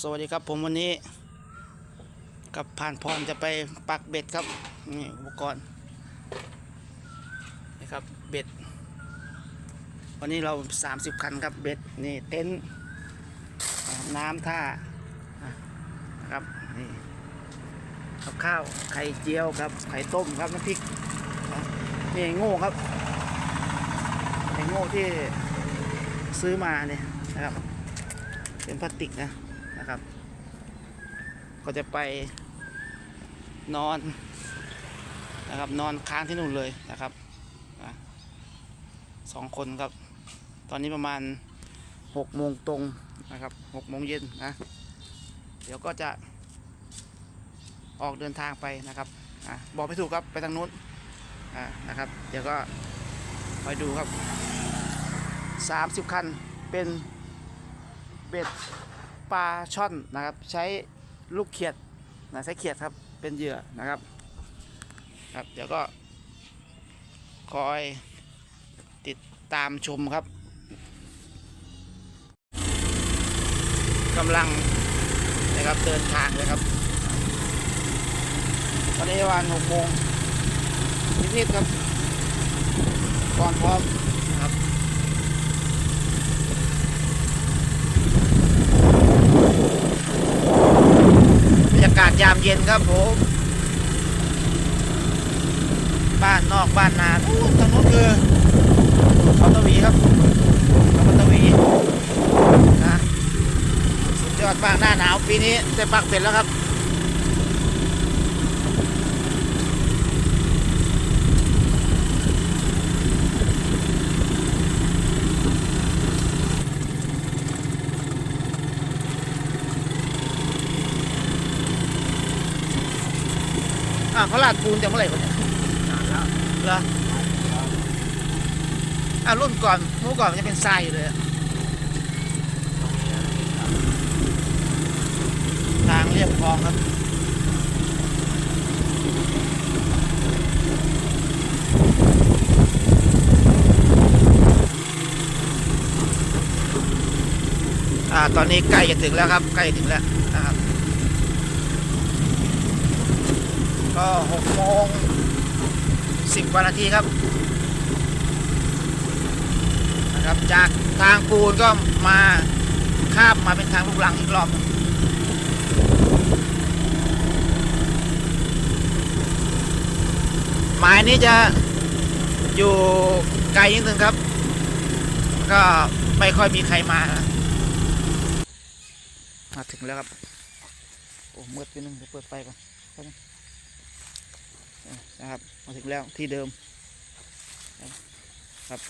สวัสดีครับผมวันนี้กับผ่านพรจะไปปักเบ็ดครับนี่อุปกรณ์นี่ครับเบ็ด วันนี้เรา 30 คันครับเบ็ดนี่เต็นท์น้ำท่านะครับนี่กับข้าวไข่เจียวครับไข่ต้มครับน้ำพริกนี่โง่ครับไอ้โง่ที่ซื้อมาเนี่ยนะครับเป็นพลาสติกนะ นะครับ ก็จะไปนอนนะครับ นอนค้างที่นู่นเลยนะครับสองคนครับ ตอนนี้ประมาณหกโมงตรงนะครับหกโมงเย็นนะ เดี๋ยวก็จะออกเดินทางไปนะครับอบอกไม่ถูกครับไปทางนู้นนะครับ เดี๋ยวก็ไปดูครับ30คันเป็นเบ็ด ปลาช่อนนะครับ ใช้ลูกเขียดนะใช้เขียดครับเป็นเหยื่อนะครับครับ เดี๋ยวก็คอยติดตามชมครับกำลังนะครับเดินทางเลยครับ ตอนนี้ประมาณหกโมงนิดๆครับก่อนพร้อมนะครับ บรรยากยามเย็นครับผม บ้านนอกบ้านนาทางนู้นคือเขาตะวีครับเขาตะวีนะสุดยอดมากหน้าหนาวปีนี้ได้ปักเป็ดแล้วครับ อ่า เขาลาดปูนแต่เมื่อไหร่วะเนี่ยนานแล้วเหรออ่ารุ่นก่อนเมื่อก่อนมันจะเป็นทรายอยู่เลยทางเรียบคลองครับอ่าตอนนี้ใกล้จะถึงแล้วครับ ใกล้ถึงแล้วนะครับ ก็หกโมงสิบกว่านาทีครับนะครับ จากทางปูนก็มาข้ามมาเป็นทางลูกลังอีกรอบหนึ่งหมายนี้จะอยู่ไกลนิดนึงครับ ก็ไม่ค่อยมีใครมานะมาถึงแล้วครับ โอ้มืดไปนึงเดี๋ยวเปิดไฟก่อน นะครับ มาถึงแล้วที่เดิมครับ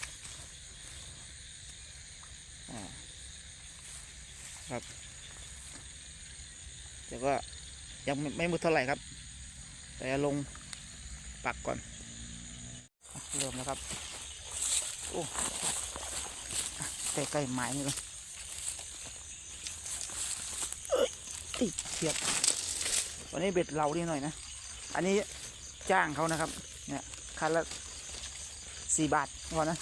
ครับเดี๋ยวก็ยังไม่มุดเท่าไหร่ครับ แต่ลงปักก่อน เริ่มแล้วครับ โอ้ใกล้ๆไม้นี่เลยเอ้ยเอ้ยเสียบวันนี้เบ็ดเรานี่หน่อยนะ อันนี้ จ้างเขานะครับ เนี่ยคันละสี่บาทพอนะ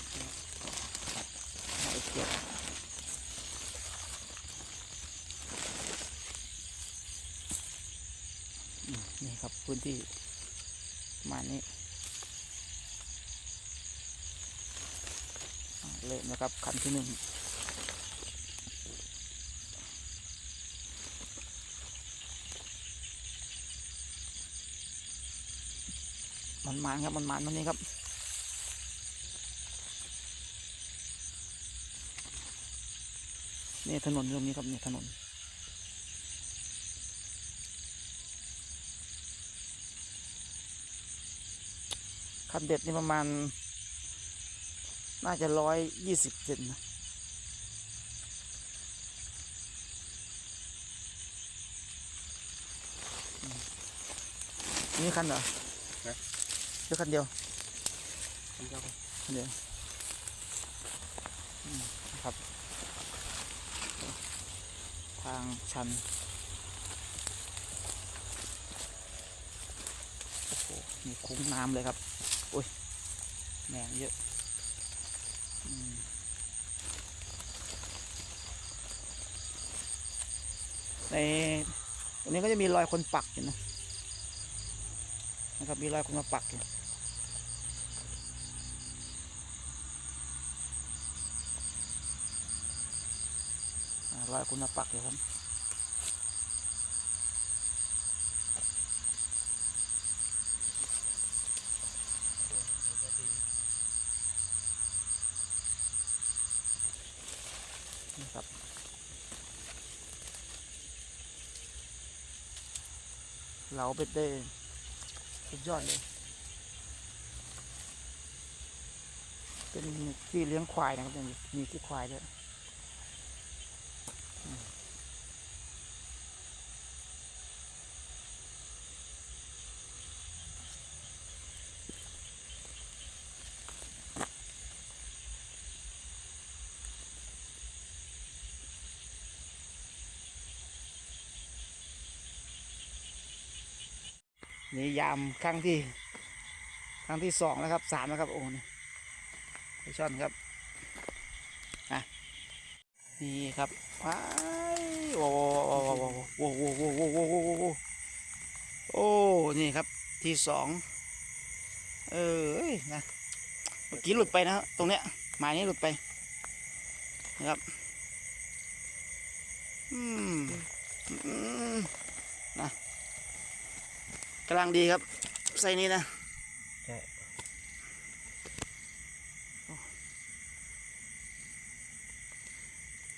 เก็บนี่ครับพื้นที่มานี้เริ่มนะครับคันที่หนึ่ง มันมานครับมันมานมันนี่ครับนี่ถนนตรงนี้ครับนี่ถนนคันเด็ดนี่ประมาณ น่าจะร้อยยี่สิบเซนนะนี่คันเหรอ นะหรือคันเดียวคันเดียวอืมครับ ทางชันโอ้โหมีคุ้งน้ำเลยครับโอ้ยแมงเยอะอืมในตรงนี้ก็จะมีรอยคนปักอยู่นะนะครับมีรอยคนมาปักอยู่ รอยคนมาปักอยู่ครับนะครับเราเป็ดได้สุดยอดเลย เป็นที่เลี้ยงควายนะครับมีที่ควายด้วย นี่ยามครั้งที่ครั้งที่สองแล้วครับสามแล้วครับโอ้นี่ไปช่อนครับอะนี่ครับว้ายโอ้โอ้โอ้โอ้โอ้โอ้โอ้โอ้โอ้โอ้โอ้โอ้นี่ครับที่สองเออเอ้ยนะเมื่อกี้หลุดไปนะตรงเนี้ยหมายนี้หลุดไปนะครับอืมอืมนะ กำลังดีครับไซส์นี้นะใช่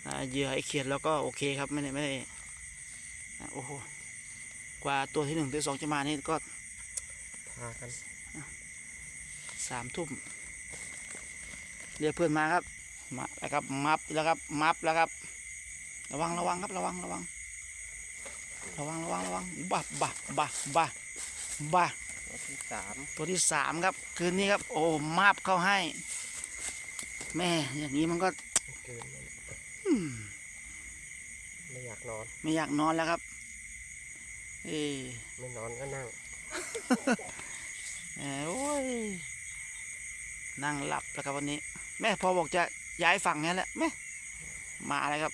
อ่าเหยื่อไอเขียดแล้วก็โอเคครับ ไม่ได้ไม่ได้อะโอ้โหกว่าตัวที่หนึ่งตัวที่สองจะมานี่ก็พากันสามทุ่มเรียกเพื่อนมาครับมาแล้วครับมับแล้วครับมับแล้วครับ ระวังระวังครับระวังระวังระวังระวังระวังบ้าบ้าบ้าบ้า บ้าตัวที่สามตัวที่สามครับ คืนนี้ครับ โอ้มาบเข้าให้ แม่อย่างนี้มันก็เกินแล้วอืมไม่อยากนอน ไม่อยากนอนแล้วครับ เอ้ไม่นอนก็นั่งแหมโอ้ยนั่งหลับแล้วครับวันนี้ แม่พอบอกจะย้ายฝั่งนี้แหละแม่มาอะไรครับ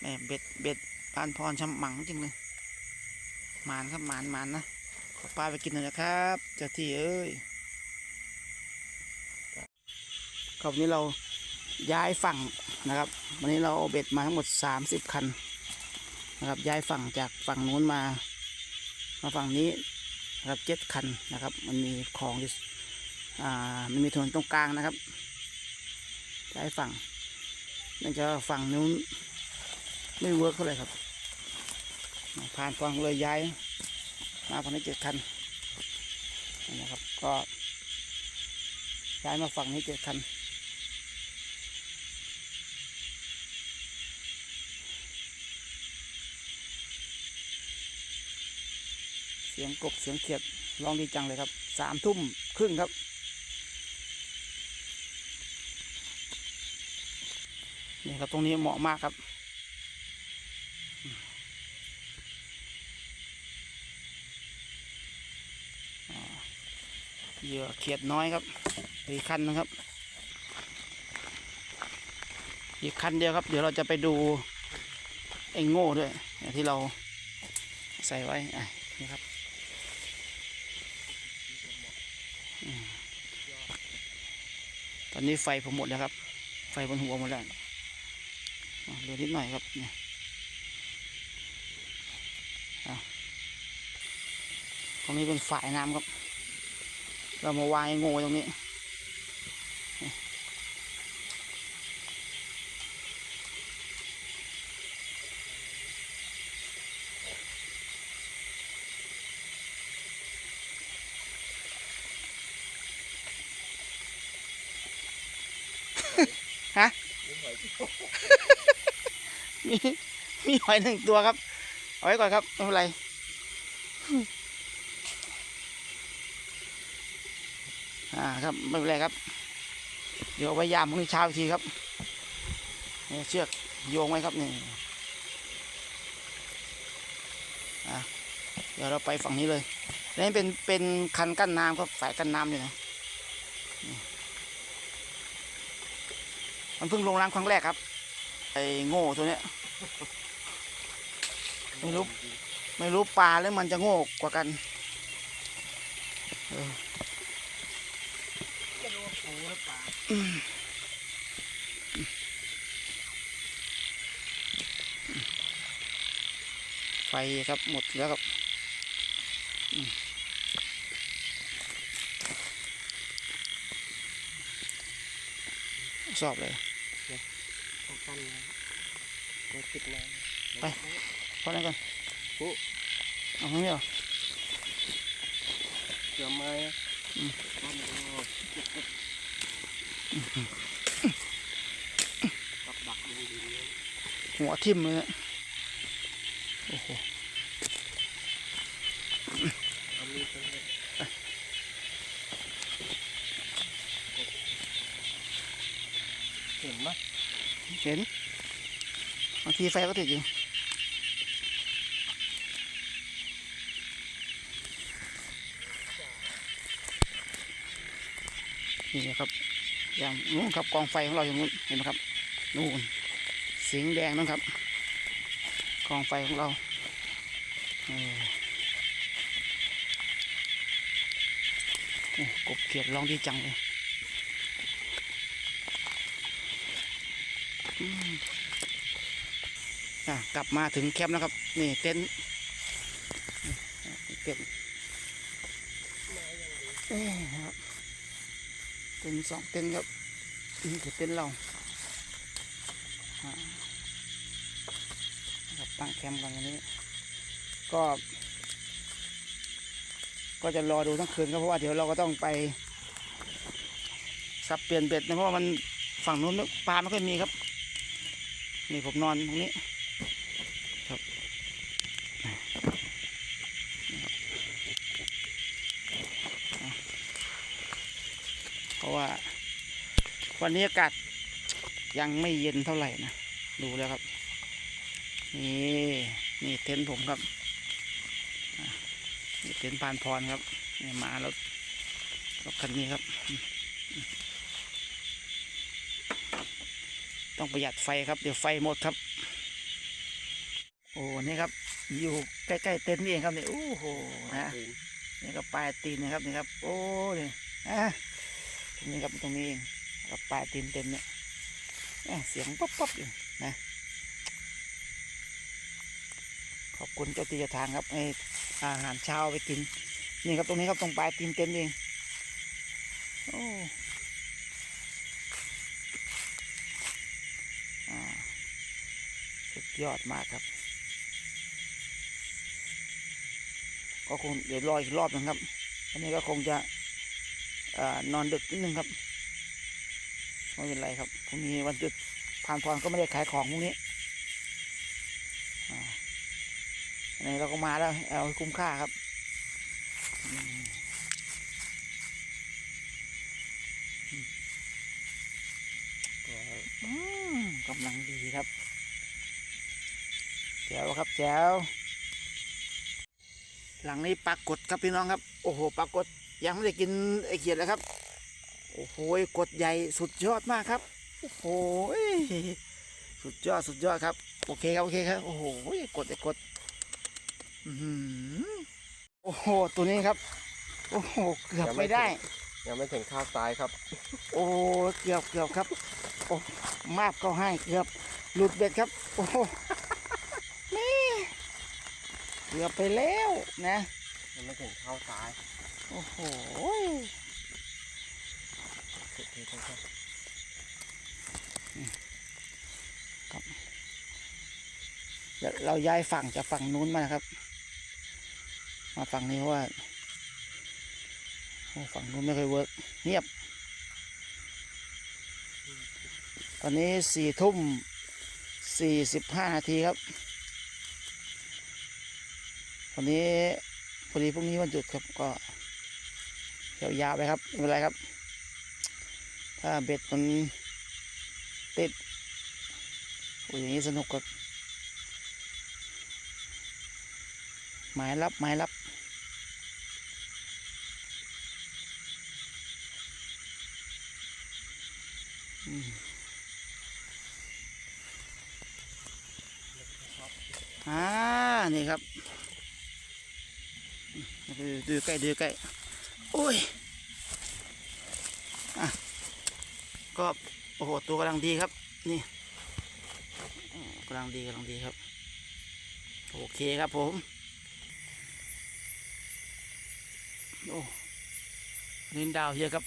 แม่เบ็ดเบ็ดปานพรชำหมังจริงเลยหมานครับหมานหมานนะขอ ปลาไปกินหน่อยนะครับเจ้าที่เอ้ยครับวันนี้เราย้ายฝั่งนะครับ วันนี้เราเอาเบ็ดมาทั้งหมดสามสิบคันนะครับ ย้ายฝั่งจากฝั่งนู้นมามาฝั่งนี้นะครับเจ็ดคันนะครับ มันมีของอ่ามันมีถนนตรงกลางนะครับย้ายฝั่งนั่นจะฝั่งนู้นไม่เวิร์กเท่าไหร่ครับผ่านฝั่งเลยย้าย มาฝั่งนี้เจ็ดคันนี่นะครับ ก็ย้ายมาฝั่งนี้เจ็ดคัน เสียงกบเสียงเขียดร้องดีจังเลยครับสามทุ่มครึ่งครับนี่ครับตรงนี้เหมาะมากครับ เหยื่อเขียดน้อยครับอีกคันนะครับ อีกคันเดียวครับ เดี๋ยวเราจะไปดูไอ้โง่ด้วยที่เราใส่ไว้อะนี่ครับตอนนี้ไฟผมหมดแล้วครับ ไฟบนหัวหมดแล้วเหลือนิดหน่อยครับเนี่ยตรงนี้เป็นฝ่ายน้ำครับ เรามาวางโง่ตรงนี้ ฮะ มีมีหอยหนึ่งตัวครับ เอาไว้ก่อนครับไม่เป็นไร อ่าครับไม่เป็นไรครับ เดี๋ยวเอายามพรุ่งนี้เช้าอีกทีครับเชือกโยงไว้ครับนี่อะเดี๋ยวเราไปฝั่งนี้เลยนี่เป็นเป็นคันกั้นน้ำครับสายกั้นน้ำอยู่นะมันเพิ่งลงน้ำครั้งแรกครับ ไอ้โง่ตัวเนี้ยไม่รู้ ไม่รู้ปลาแล้วมันจะโง่กว่ากัน เออ ไม่รู้ว่าปูหรือเปล่า ไฟครับหมดแล้วครับอืมสอบเลยต้องกั้นนะเดี๋ยวติดน้ำไปพอแล้วกันปุ๊เอาตรงนี้เหรอเสือไม้อะ อืม กั้นดูกับดักลงดินเนี่ย หัวทิ่มเลยโอ้โหเอามีดไปเลยเห็นไหมเห็นบางทีไฟก็ติดอยู่นี่นะครับ อย่างนู้นครับกองไฟของเราอย่างนู้นเห็นไหมครับนู่นสีแดงนั่นครับกองไฟของเราเออโอ้กบเขียดร้องดีจังเลยกลับมาถึงแคมป์แล้วครับ นี่เต็นท์เต็นท์ เต็นสองเต็นครับนี่คือเต็นเราครับตั้งแคมป์กันวันนี้ ก็ ก็จะรอดูทั้งคืนครับเพราะว่าเดี๋ยวเราก็ต้องไปสับเปลี่ยนเบ็ดนะเพราะว่ามันฝั่งนู้นปลาไม่ค่อยมีครับ นี่ผมนอนตรงนี้ครับนี่ครับอะเพราะว่า วันนี้อากาศยังไม่เย็นเท่าไหร่นะ ดูแล้วครับ นี่นี่เต็นท์ผมครับอะนี่เต็นท์พานพรครับนี่มารถรถคันนี้ครับอืมอืมต้องประหยัดไฟครับ เดี๋ยวไฟหมดครับ โอ้นี่ครับ อยู่ใกล้ๆเต็นท์นี่เองครับนี่โอ้โหนะเห็นนี่ก็ปลายตีนนะครับนี่ครับ โอ้นี่อะตรงนี้ครับตรงนี้เอง กับปลายตีนเต็มเนี่ยเสียงป๊อบป๊อบอยู่นะ ขอบคุณเจ้าที่จ้าทางครับให้อาหารเช้าไปกิน นี่ครับตรงนี้ครับตรงปลายตีนเต็มเองโอ้สุดยอดมากครับ ก็คงเดี๋ยวรออีกรอบหนึงครับอันนี้ก็คงจะอนอนดึกนิดนึงครับ ไม่เป็นไรครับพรุ่งนี้วันหยุดผ่านพรก็ไม่ได้ขายของพรุ่งนี้อ่าอันนี้เราก็มาแล้วเอาคุ้มค่าครับก็กำลังดีครับแจ๋วครับแจ๋วหลังนี้ปลากดครับพี่น้องครับ โอ้โหปลากดยังไม่ได้กินไอเขียดเลยครับ อ้โหกดใหญ่สุดยอดมากครับ โอ้โหสุดยอดสุดยอดครับ โอเคครับโอเคครับ โอ้โหกดไอกดอื้อหือโอ้โห ตัวนี้ครับ โอ้โห เกือบไม่ได้ ยังไม่ถึงข้าวตายครับ โอ้เกือบเกือบครับ โอ้มาบก็ให้เกือบหลุดเบ็ดครับ โอ้โหนี่เกือบไปแล้วนะ ยังไม่ถึงข้าวตาย โอ้โหสุดที่สุด ครับเดี๋ยวเราย้ายฝั่งจากฝั่งนู้นมาครับ มาฝั่งนี้ว่าฝั่งนู้นไม่เคยเวิร์กเงียบ ตอนนี้สี่ทุ่มสี่สิบห้านาทีครับวันนี้พอดีพรุ่งนี้วันหยุดครับก็ยาวๆไปครับไม่เป็นไรครับ ถ้าเบ็ดมันติดโอ้ยอย่างนี้สนุกครับหมายรับหมายรับอ่า นี่ครับ ดูดูใกล้ดูใกล้โอ้ยอะ ก็โอ้โหตัวกำลังดีครับ นี่กำลังดีกำลังดีครับ โอเคครับผมโอ้นี่ดาวเยอะครับ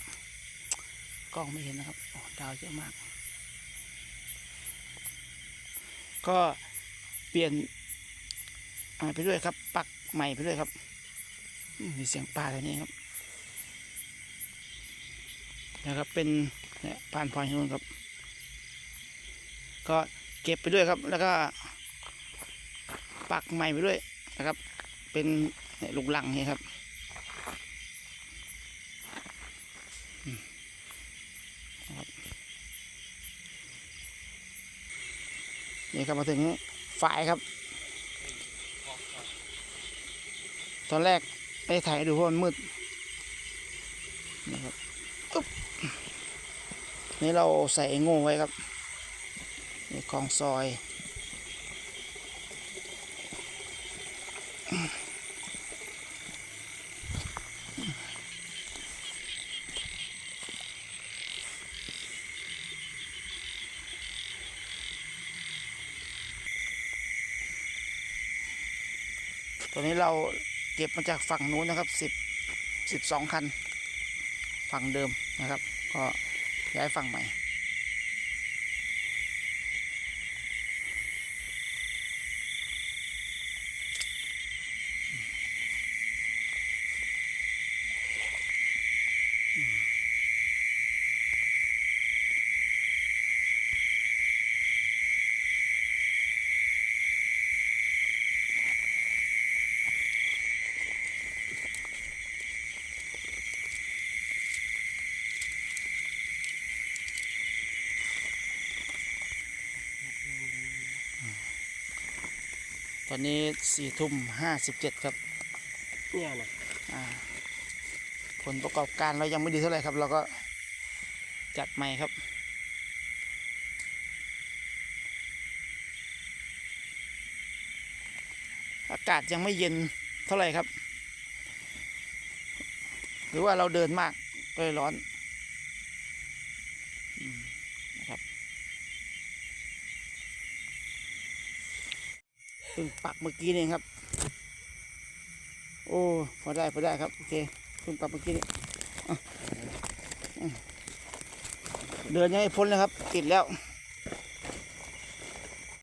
กล้องไม่เห็นนะครับโอ้ดาวเยอะมาก ก็เปลี่ยนไปด้วยครับ ปักใหม่ไปด้วยครับ มีเสียงปลาอะไรนี่ครับนะครับเป็น เนี่ยผ่านพลอยนู่นครับ ก็เก็บไปด้วยครับ แล้วก็ ปักใหม่ไปด้วยนะครับ เป็นลูกหลังนี่ครับนะครับนี่ครับมาถึงฝายครับ ตอนแรกไปถ่ายดูเพราะมันมืดนี่ครับ นี่เราใส่ง่ไว้ครับนี่ของซอยตัวนี้เราเก็บมาจากฝั่งนู้นนะครับสิบสิบสองคัน ฝั่งเดิมนะครับ ก็ ย้ายฝั่งใหม่ อนนี้สี่ทุ่มห้าสิบเจ็ดครับเนี่ยนะอ่าผลประกอบการเรายังไม่ดีเท่าไหร่ครับ เราก็จัดใหม่ครับอากาศยังไม่เย็นเท่าไหร่ครับ หรือว่าเราเดินมากก็เลยร้อนอืมนะครับเพิ่งปักเมื่อกี้นี่เองครับ โอ้พอได้พอได้ครับโอเคเพิ่งปักเมื่อกี้นี่เดินยังไม่พ้นเลยครับ ติดแล้ว